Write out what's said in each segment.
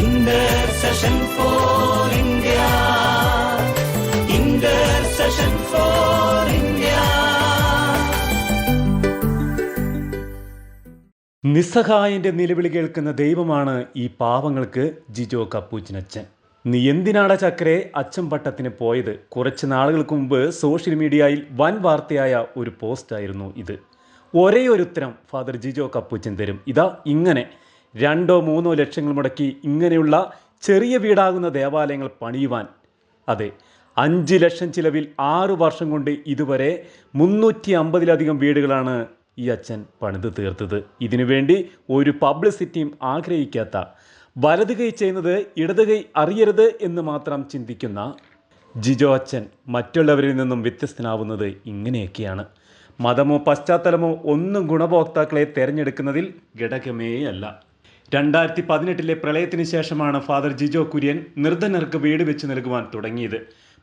India. Intercession for India നിസ്സഹായന്റെ നിലവിളി കേൾക്കുന്ന ദൈവമാണ് ഈ പാവങ്ങൾക്ക് ജിജോ കപ്പൂച്ചിനച്ഛൻ നീ എന്തിനാണ് ചക്കരെ അച്ഛൻ പട്ടത്തിന് പോയത്? കുറച്ച് നാളുകൾക്ക് മുമ്പ് സോഷ്യൽ മീഡിയയിൽ വൻ വാർത്തയായ ഒരു പോസ്റ്റായിരുന്നു ഇത്. ഒരേ ഒരു ഉത്തരം ഫാദർ ജിജോ കപ്പൂച്ചൻ തരും. ഇതാ ഇങ്ങനെ. രണ്ടോ മൂന്നോ ലക്ഷങ്ങൾ മുടക്കി ഇങ്ങനെയുള്ള ചെറിയ വീടാകുന്ന ദേവാലയങ്ങൾ പണിയുവാൻ. അതെ അഞ്ച് ലക്ഷം ചിലവിൽ ആറു വർഷം കൊണ്ട് ഇതുവരെ മുന്നൂറ്റി അമ്പതിലധികം വീടുകളാണ് ഈ അച്ഛൻ പണിത് തീർത്തത്. ഇതിനുവേണ്ടി ഒരു പബ്ലിസിറ്റിയും ആഗ്രഹിക്കാത്ത വലത് കൈ ചെയ്യുന്നത് ഇടത് കൈ അറിയരുത് എന്ന് മാത്രം ചിന്തിക്കുന്ന ജിജോ അച്ഛൻ മറ്റുള്ളവരിൽ നിന്നും വ്യത്യസ്തനാവുന്നത് ഇങ്ങനെയൊക്കെയാണ്. മതമോ പശ്ചാത്തലമോ ഒന്നും ഗുണഭോക്താക്കളെ തിരഞ്ഞെടുക്കുന്നതിൽ ഘടകമേ അല്ല രണ്ടായിരത്തി പതിനെട്ടിലെ പ്രളയത്തിന് ശേഷമാണ് ഫാദർ ജിജോ കുര്യൻ നിർധനർക്ക് വീട് വെച്ച് നൽകുവാൻ തുടങ്ങിയത്.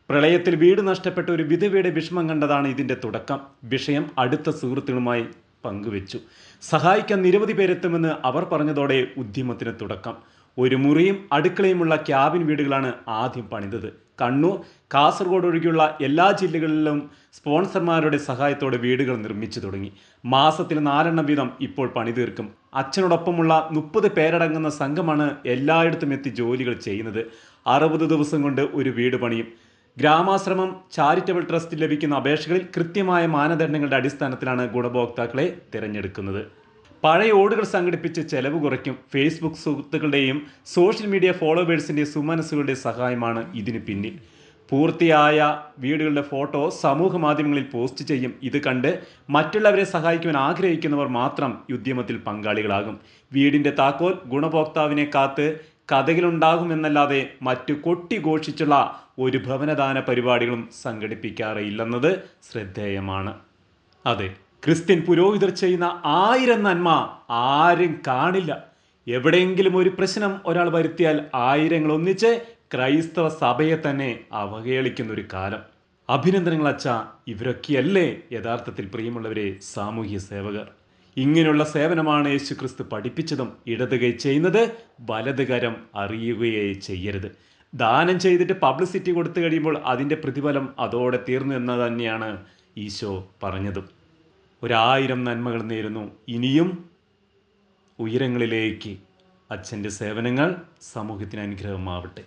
പ്രളയത്തിൽ വീട് നഷ്ടപ്പെട്ട ഒരു വിധവയുടെ വിഷമം കണ്ടതാണ് ഇതിന്റെ തുടക്കം. വിഷയം അടുത്ത സുഹൃത്തുക്കളുമായി പങ്കുവെച്ചു. സഹായിക്കാൻ നിരവധി പേരെത്തുമെന്ന് അവർ പറഞ്ഞതോടെ ഉദ്യമത്തിന് തുടക്കം. ഒരു മുറിയും അടുക്കളയുമുള്ള ക്യാബിൻ വീടുകളാണ് ആദ്യം പണിതത്. കണ്ണൂർ കാസർഗോഡ് ഒഴികെയുള്ള എല്ലാ ജില്ലകളിലും സ്പോൺസർമാരുടെ സഹായത്തോടെ വീടുകൾ നിർമ്മിച്ചു തുടങ്ങി. മാസത്തിൽ നാലെണ്ണം വീതം ഇപ്പോൾ പണി തീർക്കും. അച്ഛനോടൊപ്പമുള്ള മുപ്പത് പേരടങ്ങുന്ന സംഘമാണ് എല്ലായിടത്തും എത്തി ജോലികൾ ചെയ്യുന്നത്. അറുപത് ദിവസം കൊണ്ട് ഒരു വീട് പണിയും. ഗ്രാമാശ്രമം ചാരിറ്റബിൾ ട്രസ്റ്റ് ലഭിക്കുന്ന അപേക്ഷകളിൽ കൃത്യമായ മാനദണ്ഡങ്ങളുടെ അടിസ്ഥാനത്തിലാണ് ഗുണഭോക്താക്കളെ തിരഞ്ഞെടുക്കുന്നത്. പഴയ ഓടുകൾ സംഘടിപ്പിച്ച് ചെലവ് കുറയ്ക്കും. ഫേസ്ബുക്ക് സുഹൃത്തുക്കളുടെയും സോഷ്യൽ മീഡിയ ഫോളോവേഴ്സിന്റെ സുമനസ്സുകളുടെ സഹായമാണ് ഇതിന് പിന്നിൽ. പൂർത്തിയായ വീടുകളുടെ ഫോട്ടോ സമൂഹ മാധ്യമങ്ങളിൽ പോസ്റ്റ് ചെയ്യും. ഇത് കണ്ട് മറ്റുള്ളവരെ സഹായിക്കുവാൻ ആഗ്രഹിക്കുന്നവർ മാത്രം ഉദ്യമത്തിൽ പങ്കാളികളാകും. വീടിന്റെ താക്കോൽ ഗുണഭോക്താവിനെ കാത്ത് കഥകളുണ്ടാകുമെന്നല്ലാതെ മറ്റു കൊട്ടിഘോഷിച്ചുള്ള ഒരു ഭവനദാന പരിപാടികളും സംഘടിപ്പിക്കാറില്ലെന്നത് ശ്രദ്ധേയമാണ്. അതെ ക്രിസ്ത്യൻ പുരോഹിതർ ചെയ്യുന്ന ആയിരം നന്മ ആരും കാണില്ല. എവിടെയെങ്കിലും ഒരു പ്രശ്നം ഒരാൾ വരുത്തിയാൽ ആയിരങ്ങൾ ഒന്നിച്ച് ക്രൈസ്തവ സഭയെ തന്നെ അവഹേളിക്കുന്ന ഒരു കാലം. അഭിനന്ദനങ്ങൾ അച്ഛ ഇവരൊക്കെയല്ലേ യഥാർത്ഥത്തിൽ പ്രിയമുള്ളവരെ സാമൂഹ്യ സേവകർ. ഇങ്ങനെയുള്ള സേവനമാണ് യേശു ക്രിസ്തു പഠിപ്പിച്ചതും ഇടത് കൈ ചെയ്യുന്നത് വലത് കരം അറിയുകയേ ചെയ്യരുത്. ദാനം ചെയ്തിട്ട് പബ്ലിസിറ്റി കൊടുത്തു കഴിയുമ്പോൾ അതിന്റെ പ്രതിഫലം അതോടെ തീർന്നു എന്ന് തന്നെയാണ് ഈശോ പറഞ്ഞതും. ഒരായിരം നന്മകൾ നേരുന്നു. ഇനിയും ഉയരങ്ങളിലേക്ക് അച്ഛന്റെ സേവനങ്ങൾ സമൂഹത്തിന് അനുഗ്രഹമാവട്ടെ.